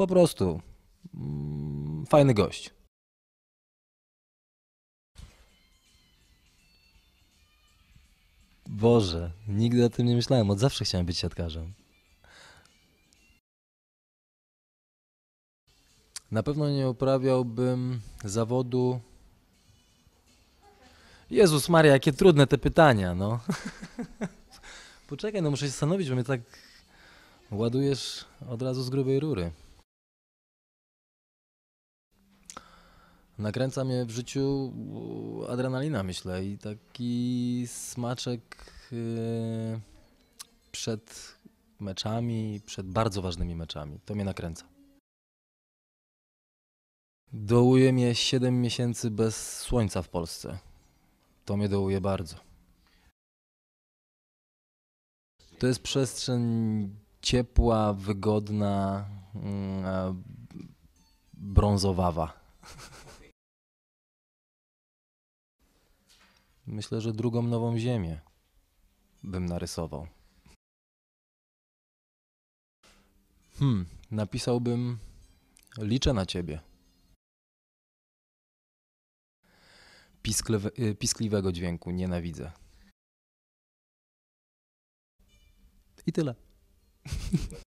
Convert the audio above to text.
po prostu mm, fajny gość. Boże, nigdy o tym nie myślałem. Od zawsze chciałem być siatkarzem. Na pewno nie uprawiałbym zawodu. Jezus Maria, jakie trudne te pytania, no. Poczekaj, no muszę się zastanowić, bo mnie tak ładujesz od razu z grubej rury. Nakręca mnie w życiu adrenalina, myślę, i taki smaczek yy, przed meczami, przed bardzo ważnymi meczami. To mnie nakręca. Dołuje mnie 7 miesięcy bez słońca w Polsce. To mnie dołuje bardzo. To jest przestrzeń ciepła, wygodna, mm, brązowawa. Myślę, że drugą nową ziemię bym narysował. Hmm, napisałbym liczę na ciebie. Y, piskliwego dźwięku nienawidzę. I tyle.